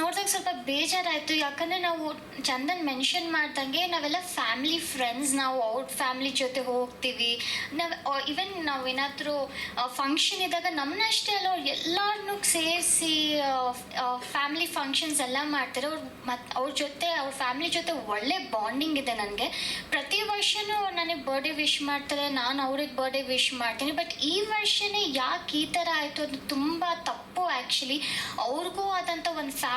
ನೋಡಿದಾಗ ಸ್ವಲ್ಪ ಬೇಜಾರಾಯಿತು. ಯಾಕಂದರೆ ನಾವು ಚಂದನ್ ಮೆನ್ಷನ್ ಮಾಡ್ದಂಗೆ ನಾವೆಲ್ಲ ಫ್ಯಾಮಿಲಿ ಫ್ರೆಂಡ್ಸ್ ನಾವು ಔಟ್ ಫ್ಯಾಮಿಲಿ ಜೊತೆ ಹೋಗ್ತೀವಿ. ನಾವು ಇವನ್ ನಾವು ಏನಾದರೂ ಫಂಕ್ಷನ್ ಇದ್ದಾಗ ನಮ್ಮನ್ನಷ್ಟೇ ಅಲ್ಲ, ಅವ್ರು ಎಲ್ಲರನ್ನೂ ಸೇರಿಸಿ ಫ್ಯಾಮಿಲಿ ಫಂಕ್ಷನ್ಸ್ ಎಲ್ಲ ಮಾಡ್ತಾರೆ. ಅವ್ರು ಮತ್ತು ಅವ್ರ ಜೊತೆ, ಅವ್ರ ಫ್ಯಾಮಿಲಿ ಜೊತೆ ಒಳ್ಳೆ ಬಾಂಡಿಂಗ್ ಇದೆ ನನಗೆ. ಪ್ರತಿ ವರ್ಷನೂ ಅವ್ರು ನನಗೆ ಬರ್ಡೇ ವಿಶ್ ಮಾಡ್ತಾರೆ, ನಾನು ಅವ್ರಿಗೆ ಬರ್ಡೇ ವಿಶ್ ಮಾಡ್ತೀನಿ. ಬಟ್ ಈ ವರ್ಷನೇ ಯಾಕೆ ಈ ಥರ ಆಯಿತು ಅದು ತುಂಬ ತಪ್ಪು ಆ್ಯಕ್ಚುಲಿ ಅವ್ರಿಗೂ ಆದಂಥ ಒಂದು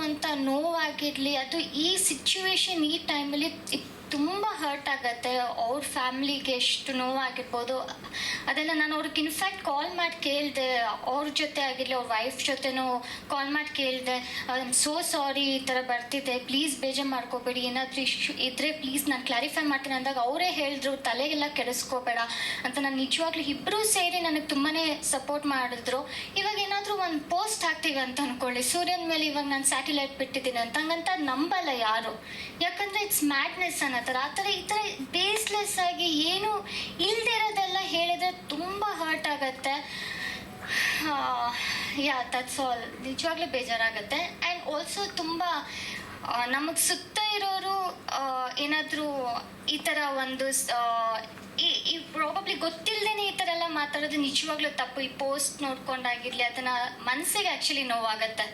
ಆಗುವಂಥ ನೋವಾಗಿರಲಿ, ಅದು ಈ ಸಿಚುವೇಶನ್ ಈ ಟೈಮಲ್ಲಿ ತುಂಬ ಹರ್ಟ್ ಆಗುತ್ತೆ. ಅವ್ರ ಫ್ಯಾಮಿಲಿಗೆ ಎಷ್ಟು ನೋವಾಗಿರ್ಬೋದು. ಅದೆಲ್ಲ ನಾನು ಅವ್ರಿಗೆ ಇನ್ಫ್ಯಾಕ್ಟ್ ಕಾಲ್ ಮಾಡಿ ಕೇಳಿದೆ. ಅವ್ರ ಜೊತೆ ಆಗಿರಲಿ, ಅವ್ರ ವೈಫ್ ಜೊತೆನೂ ಕಾಲ್ ಮಾಡಿ ಕೇಳಿದೆ. ಸೋ ಸಾರಿ ಈ ಥರ ಬರ್ತಿದೆ. ಪ್ಲೀಸ್ ಬೇಜಾರು ಮಾಡ್ಕೋಬೇಡಿ. ಏನಾದರೂ ಇಶ್ಯೂ ಇದ್ದರೆ ಪ್ಲೀಸ್ ನಾನು ಕ್ಲಾರಿಫೈ ಮಾಡ್ತೀನಿ. ಅಂದಾಗ ಅವರೇ ಹೇಳಿದ್ರು, ತಲೆಗೆಲ್ಲ ಕೆಡಿಸ್ಕೋಬೇಡ. ಅಂತ ನಾನು ನಿಜವಾಗ್ಲೂ ಇಬ್ಬರೂ ಸೇರಿ ನನಗೆ ತುಂಬಾ ಸಪೋರ್ಟ್ ಮಾಡಿದ್ರು. ಇವಾಗ ಏನಾದರೂ ಒಂದು ಪೋಸ್ಟ್ ಹಾಕ್ತೀವಿ ಅಂತ ಅಂದ್ಕೊಳ್ಳಿ ಸೂರ್ಯನ ಮೇಲೆ ಇವಾಗ ನಾನು ಸ್ಯಾಟಿಲೈಟ್ ಬಿಟ್ಟಿದ್ದೀನಿ ಅಂತ. ಹಂಗಂತ ನಂಬಲ್ಲ ಯಾರು. ಯಾಕಂದರೆ ಇಟ್ಸ್ ಮ್ಯಾಡ್ನೆಸ್ ಅನ್ನೋ ಥರ ಆ ಥರ, ಈ ಥರ ಬೇಸ್ಲೆಸ್ ಆಗಿ ಏನು ಇಲ್ದೇ ಇರೋದೆಲ್ಲ ಹೇಳಿದ್ರೆ ತುಂಬ ಹರ್ಟ್ ಆಗುತ್ತೆ. ಯಾ ದಟ್ಸ್ ಆಲ್ ನಿಜವಾಗ್ಲೂ ಬೇಜಾರಾಗುತ್ತೆ. ಆ್ಯಂಡ್ ಆಲ್ಸೋ ತುಂಬ ನಮಗೆ ಸುತ್ತ ಇರೋರು ಏನಾದರೂ ಈ ಥರ ಒಂದು ಈ ಪ್ರಾಬಬ್ಲಿ ಗೊತ್ತಿಲ್ಲದೇನೆ ಈ ಥರ ಎಲ್ಲ ಮಾತಾಡೋದು ನಿಜವಾಗ್ಲೂ ತಪ್ಪು. ಈ ಪೋಸ್ಟ್ ನೋಡ್ಕೊಂಡಾಗಿರಲಿ, ಅದನ್ನು ಮನಸ್ಸಿಗೆ ಆ್ಯಕ್ಚುಲಿ ನೋವಾಗುತ್ತೆ.